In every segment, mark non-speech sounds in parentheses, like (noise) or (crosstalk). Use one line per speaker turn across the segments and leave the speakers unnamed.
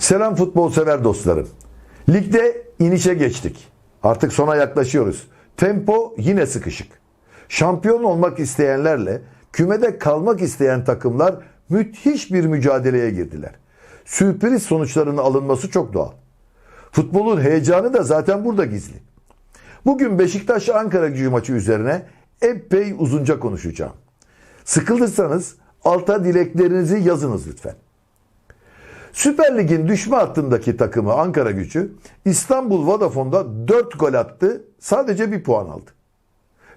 Selam futbol sever dostlarım. Ligde inişe geçtik. Artık sona yaklaşıyoruz. Tempo yine sıkışık. Şampiyon olmak isteyenlerle kümede kalmak isteyen takımlar müthiş bir mücadeleye girdiler. Sürpriz sonuçların alınması çok doğal. Futbolun heyecanı da zaten burada gizli. Bugün Beşiktaş Ankara gücü maçı üzerine epey uzunca konuşacağım. Sıkıldıysanız alta dileklerinizi yazınız lütfen. Süper Lig'in düşme hattındaki takımı Ankara gücü İstanbul Vodafone'da 4 gol attı sadece bir puan aldı.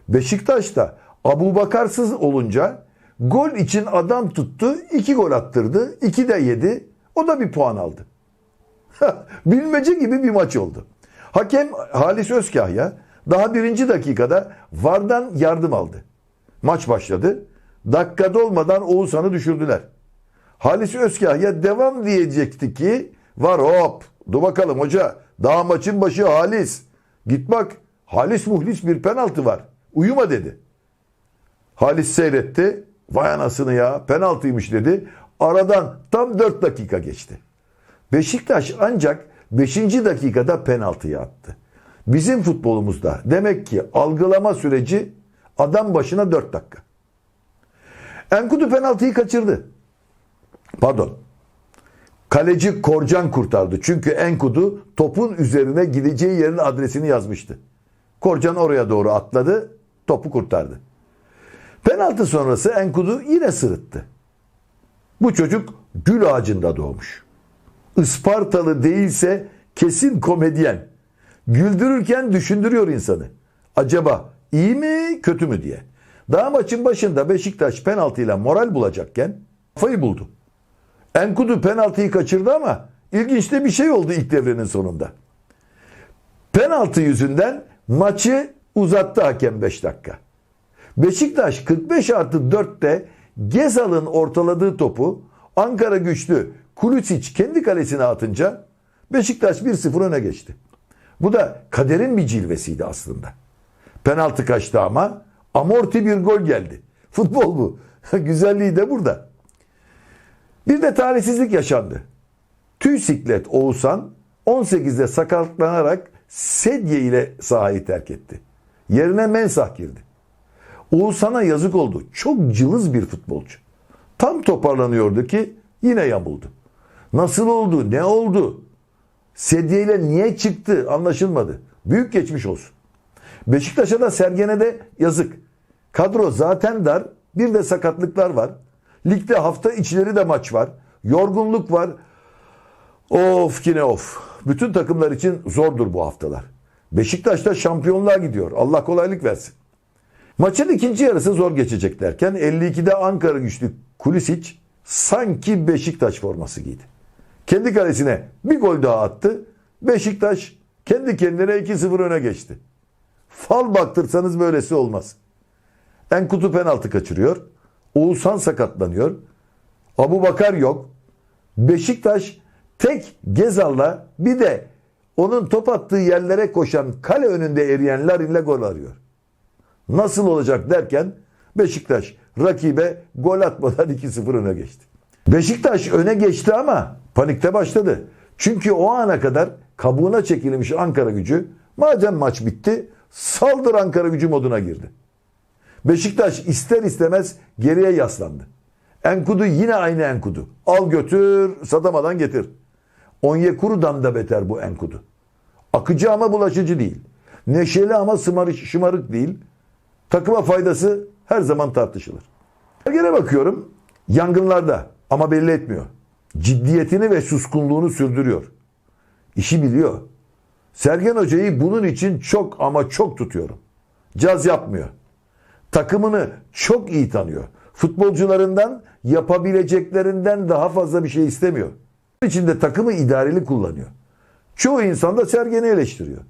Beşiktaş da Abu Bakarsız olunca gol için adam tuttu 2 gol attırdı 2 de yedi o da bir puan aldı. (laughs) Bilmece gibi bir maç oldu. Hakem Halis Özkahya daha birinci dakikada VAR'dan yardım aldı. Maç başladı. Dakikada olmadan Oğuzhan'ı düşürdüler. Halis Özkahya devam diyecekti ki var hop dur bakalım hoca daha maçın başı Halis. Git bak Halis muhlis bir penaltı var. Uyuma dedi. Halis seyretti. Vay anasını ya penaltıymış dedi. Aradan tam 4 dakika geçti. Beşiktaş ancak 5. dakikada penaltıyı attı. Bizim futbolumuzda demek ki algılama süreci adam başına 4 dakika. Enkudu penaltıyı kaçırdı. Pardon. Kaleci Korcan kurtardı. Çünkü Enkudu topun üzerine gideceği yerin adresini yazmıştı. Korcan oraya doğru atladı, topu kurtardı. Penaltı sonrası Enkudu yine sırıttı. Bu çocuk gül ağacında doğmuş. Ispartalı değilse kesin komedyen. Güldürürken düşündürüyor insanı. Acaba iyi mi kötü mü diye. Daha maçın başında Beşiktaş penaltıyla moral bulacakken kafayı buldu. Enkudu penaltıyı kaçırdı ama ilginç de bir şey oldu ilk devrenin sonunda. Penaltı yüzünden maçı uzattı hakem 5 dakika. Beşiktaş 45 artı 4'te Gezal'ın ortaladığı topu Ankara güçlü Kulisic kendi kalesine atınca Beşiktaş 1-0 öne geçti. Bu da kaderin bir cilvesiydi aslında. Penaltı kaçtı ama amorti bir gol geldi. Futbol bu. (laughs) Güzelliği de burada. Bir de talihsizlik yaşandı. Tüy siklet Oğuzhan 18'de sakatlanarak sedye ile sahayı terk etti. Yerine Mensah girdi. Oğuzhan'a yazık oldu. Çok cılız bir futbolcu. Tam toparlanıyordu ki yine yamuldu. Nasıl oldu? Ne oldu? Sedyeyle niye çıktı? Anlaşılmadı. Büyük geçmiş olsun. Beşiktaş'a da Sergen'e de yazık. Kadro zaten dar. Bir de sakatlıklar var. Ligde hafta içleri de maç var. Yorgunluk var. Of yine of. Bütün takımlar için zordur bu haftalar. Beşiktaş da şampiyonluğa gidiyor. Allah kolaylık versin. Maçın ikinci yarısı zor geçecek derken 52'de Ankara güçlü Kulisic sanki Beşiktaş forması giydi. Kendi kalesine bir gol daha attı. Beşiktaş kendi kendine 2-0 öne geçti. Fal baktırsanız böylesi olmaz. Enkutu penaltı kaçırıyor. Oğuzhan sakatlanıyor. Abu Bakar yok. Beşiktaş tek Gezal'la bir de onun top attığı yerlere koşan kale önünde eriyen Larin'le gol arıyor. Nasıl olacak derken Beşiktaş rakibe gol atmadan (laughs) 2-0 öne geçti. Beşiktaş öne geçti ama panikte başladı. Çünkü o ana kadar kabuğuna çekilmiş Ankara gücü madem maç bitti saldır Ankara gücü moduna girdi. Beşiktaş ister istemez geriye yaslandı. Enkudu yine aynı Enkudu. Al götür satamadan getir. Onyekuru'dan da beter bu Enkudu. Akıcı ama bulaşıcı değil. Neşeli ama şımarık, şımarık değil. Takıma faydası her zaman tartışılır. Sergen'e bakıyorum yangınlarda ama belli etmiyor. Ciddiyetini ve suskunluğunu sürdürüyor. İşi biliyor. Sergen Hoca'yı bunun için çok ama çok tutuyorum. Caz yapmıyor. Takımını çok iyi tanıyor. Futbolcularından yapabileceklerinden daha fazla bir şey istemiyor. Bunun için takımı idareli kullanıyor. Çoğu insan da Sergen'i eleştiriyor.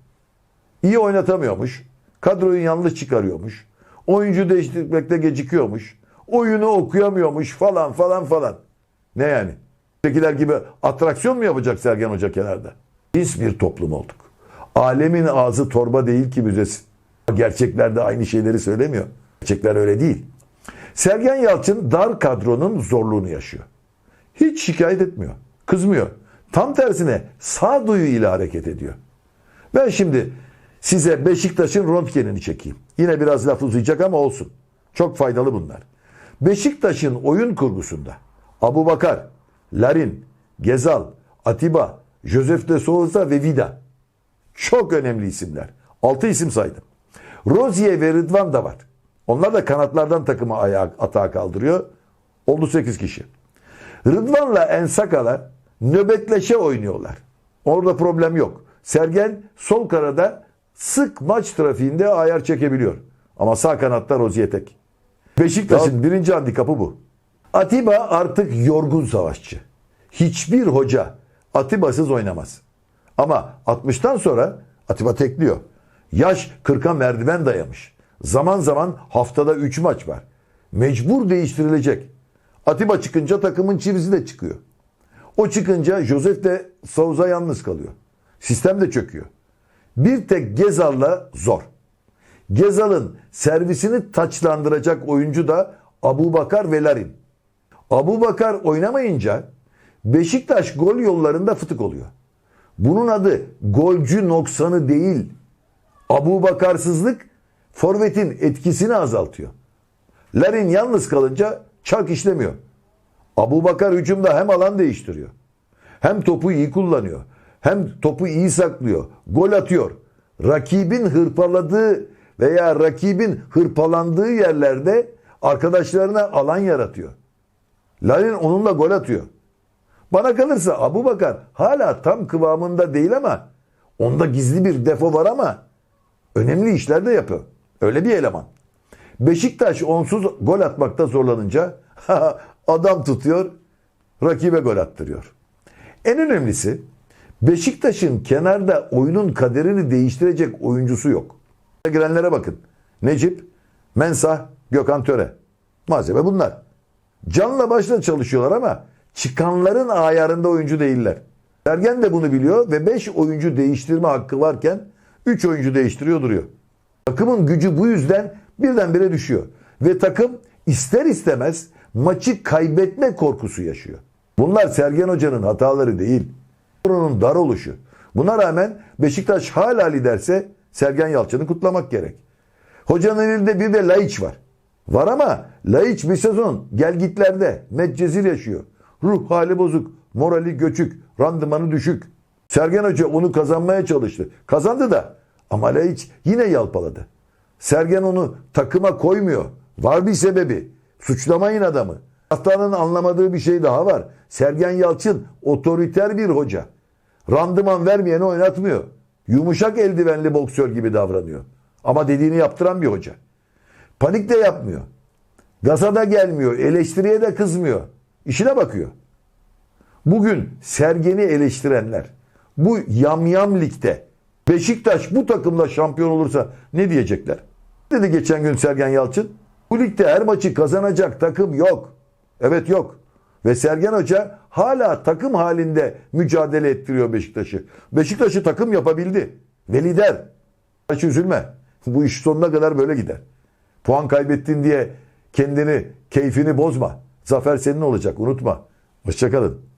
İyi oynatamıyormuş. Kadroyu yanlış çıkarıyormuş. Oyuncu değiştirmekte gecikiyormuş. Oyunu okuyamıyormuş falan falan falan. Ne yani? Tekiler gibi atraksiyon mu yapacak Sergen Hoca kenarda? Biz bir toplum olduk. Alemin ağzı torba değil ki müzesi. Gerçekler de aynı şeyleri söylemiyor. Gerçekler öyle değil. Sergen Yalçın dar kadronun zorluğunu yaşıyor. Hiç şikayet etmiyor. Kızmıyor. Tam tersine sağduyu ile hareket ediyor. Ben şimdi size Beşiktaş'ın röntgenini çekeyim. Yine biraz laf uzayacak ama olsun. Çok faydalı bunlar. Beşiktaş'ın oyun kurgusunda Abu Bakar, Larin, Gezal, Atiba, Josef de Souza ve Vida. Çok önemli isimler. 6 isim saydım. Rozier ve Rıdvan da var. Onlar da kanatlardan takımı ayağa, atağa kaldırıyor. Oldu 8 kişi. Rıdvan'la Ensakala nöbetleşe oynuyorlar. Orada problem yok. Sergen sol karada sık maç trafiğinde ayar çekebiliyor. Ama sağ kanatta Rozier tek. Beşiktaş'ın birinci handikapı bu. Atiba artık yorgun savaşçı. Hiçbir hoca Atiba'sız oynamaz. Ama 60'tan sonra Atiba tekliyor. Yaş 40'a merdiven dayamış. Zaman zaman haftada 3 maç var. Mecbur değiştirilecek. Atiba çıkınca takımın çivisi de çıkıyor. O çıkınca Josef de Souza yalnız kalıyor. Sistem de çöküyor. Bir tek Gezal'la zor. Gezal'ın servisini taçlandıracak oyuncu da Abu Bakar ve Larin. Abu Bakar oynamayınca Beşiktaş gol yollarında fıtık oluyor. Bunun adı golcü noksanı değil. Abu Bakarsızlık forvetin etkisini azaltıyor. Larin yalnız kalınca çark işlemiyor. Abu Bakar hücumda hem alan değiştiriyor. Hem topu iyi kullanıyor. Hem topu iyi saklıyor. Gol atıyor. Rakibin hırpaladığı veya rakibin hırpalandığı yerlerde arkadaşlarına alan yaratıyor. Larin onunla gol atıyor. Bana kalırsa Abu Bakar hala tam kıvamında değil ama onda gizli bir defo var ama önemli işler de yapıyor. Öyle bir eleman. Beşiktaş onsuz gol atmakta zorlanınca (laughs) adam tutuyor, rakibe gol attırıyor. En önemlisi Beşiktaş'ın kenarda oyunun kaderini değiştirecek oyuncusu yok. Girenlere bakın. Necip, Mensah, Gökhan Töre. Malzeme bunlar. Canla başla çalışıyorlar ama çıkanların ayarında oyuncu değiller. Sergen de bunu biliyor ve 5 oyuncu değiştirme hakkı varken 3 oyuncu değiştiriyor duruyor. Takımın gücü bu yüzden birdenbire düşüyor. Ve takım ister istemez maçı kaybetme korkusu yaşıyor. Bunlar Sergen Hoca'nın hataları değil. Bunun dar oluşu. Buna rağmen Beşiktaş hala liderse Sergen Yalçın'ı kutlamak gerek. Hocanın elinde bir de Laiç var. Var ama Laiç bir sezon gelgitlerde Medcezir yaşıyor. Ruh hali bozuk, morali göçük, randımanı düşük. Sergen Hoca onu kazanmaya çalıştı. Kazandı da ama Laiç yine yalpaladı. Sergen onu takıma koymuyor. Var bir sebebi. Suçlamayın adamı. Haftanın anlamadığı bir şey daha var. Sergen Yalçın otoriter bir hoca. Randıman vermeyeni oynatmıyor. Yumuşak eldivenli boksör gibi davranıyor. Ama dediğini yaptıran bir hoca. Panik de yapmıyor. Gaza da gelmiyor. Eleştiriye de kızmıyor. İşine bakıyor. Bugün Sergen'i eleştirenler bu yamyam ligde Beşiktaş bu takımla şampiyon olursa ne diyecekler? Dedi geçen gün Sergen Yalçın. Bu ligde her maçı kazanacak takım yok. Evet yok. Ve Sergen Hoca hala takım halinde mücadele ettiriyor Beşiktaş'ı. Beşiktaş'ı takım yapabildi. Ve lider. Hiç üzülme. Bu iş sonuna kadar böyle gider. Puan kaybettin diye kendini, keyfini bozma. Zafer senin olacak unutma. Hoşçakalın.